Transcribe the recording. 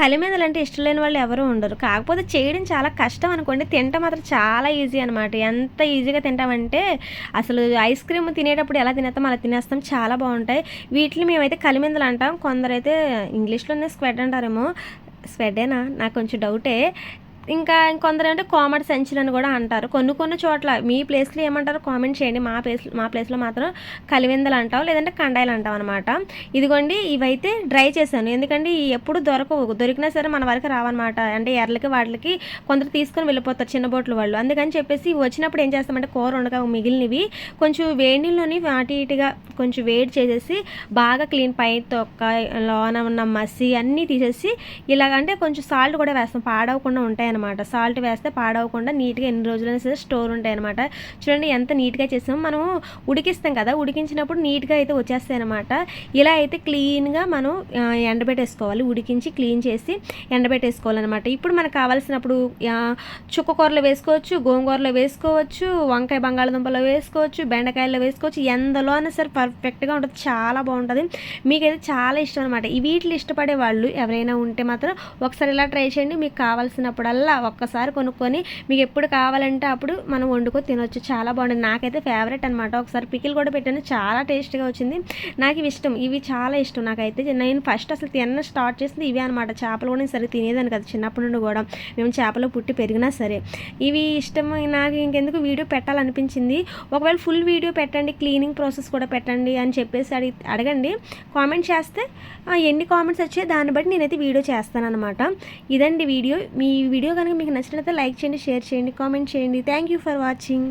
కలిమేదలు అంటే ఇష్టం లేని వాళ్ళు ఎవరూ ఉండరు. కాకపోతే చేయడం చాలా కష్టం అనుకోండి. తింటాం మాత్రం చాలా ఈజీ అనమాట ఎంత ఈజీగా తింటామంటే అసలు ఐస్ క్రీమ్ తినేటప్పుడు ఎలా తినేస్తాం అలా తినేస్తాం. చాలా బాగుంటాయి. వీటిని మేమైతే కలిమిందలు అంటాం. కొందరైతే ఇంగ్లీష్లోనే స్క్వెడ్ అంటారేమో. స్వెడేనా నాకు కొంచెం డౌటే. ఇంకా ఇంకొందరు అంటే కోమటి అని కూడా అంటారు. కొన్ని కొన్ని చోట్ల మీ ప్లేస్లో ఏమంటారు కామెంట్ చేయండి. మా ప్లేస్ మా ప్లేస్లో మాత్రం కలివిందలు అంటాం లేదంటే కండాయిలు అంటాం అనమాట ఇదిగోండి ఇవైతే డ్రై చేశాను. ఎందుకంటే ఎప్పుడు దొరకవు దొరికినా సరే మన వరకు రావన్నమాట. అంటే ఎర్లకి వాటికి కొందరు తీసుకొని వెళ్ళిపోతారు చిన్న బోట్ల వాళ్ళు. అందుకని చెప్పేసి వచ్చినప్పుడు ఏం చేస్తామంటే కూర ఉండగా మిగిలినవి కొంచెం వేడి నీళ్ళని వాటి ఇటుగా కొంచెం వేడి చేసేసి బాగా క్లీన్ పై తొక్క లోన ఉన్న మసి అన్నీ తీసేసి ఇలాగంటే కొంచెం సాల్ట్ కూడా వేస్తాం. పాడవకుండా ఉంటాయన్నమాట. సాల్ట్ వేస్తే పాడవకుండా నీట్గా ఎన్ని రోజులైనా సరే స్టోర్ ఉంటాయన్నమాట. చూడండి ఎంత నీట్గా చేసామో మనం ఉడికిస్తాం కదా ఉడికించినప్పుడు నీట్గా అయితే వచ్చేస్తాయి అనమాట ఇలా అయితే క్లీన్గా మనం ఎండబెట్టేసుకోవాలి. ఉడికించి క్లీన్ చేసి ఎండబెట్టేసుకోవాలన్నమాట. ఇప్పుడు మనకు కావాల్సినప్పుడు చుక్కకూరలో చుక్క కూరలో వేసుకోవచ్చు గోంగూరలో వేసుకోవచ్చు వంకాయ బంగాళదుంపలో వేసుకోవచ్చు బెండకాయల్లో వేసుకోవచ్చు ఎందులో అయినా సరే పర్ఫెక్ట్గా ఉంటుంది. చాలా బాగుంటుంది. మీకైతే చాలా ఇష్టం అనమాట ఈ వీటిని ఇష్టపడే వాళ్ళు ఎవరైనా ఉంటే మాత్రం ఒకసారి ఇలా ట్రై చేయండి. మీకు కావాల్సినప్పుడల్లా ఒక్కసారి కొనుక్కొని మీకు ఎప్పుడు కావాలంటే అప్పుడు మనం వండుకొని తినొచ్చు. చాలా బాగుంటుంది. నాకైతే ఫేవరెట్ అనమాట ఒకసారి పికిల్ కూడా పెట్టాను. చాలా టేస్ట్గా వచ్చింది. నాకు ఇవి ఇష్టం. ఇవి చాలా ఇష్టం నాకైతే. నేను ఫస్ట్ అసలు తిన్న స్టార్ట్ చేసింది ఇవే అనమాట చేపలు కూడా నేను సరిగ్గా తినేదాన్ని కదా. చిన్నప్పటి నుండి కూడా మేము చేపలు పుట్టి పెరిగినా సరే. ఇవి ఇష్టం నాకు ఇంకెందుకు? వీడియో పెట్టాలనిపించింది. ఒకవేళ ఫుల్ వీడియో పెట్టండి. క్లీనింగ్ ప్రాసెస్ కూడా పెట్టండి. అని చెప్పేసి అడిగి అడగండి. కామెంట్ చేస్తే ఎన్ని కామెంట్స్ వచ్చాయో దాన్ని బట్టి నేనైతే వీడియో చేస్తానన్నమాట. ఇదండి వీడియో. మీ వీడియో కనుక మీకు నచ్చినట్లయితే లైక్ చేయండి షేర్ చేయండి కామెంట్ చేయండి. Thank you for watching.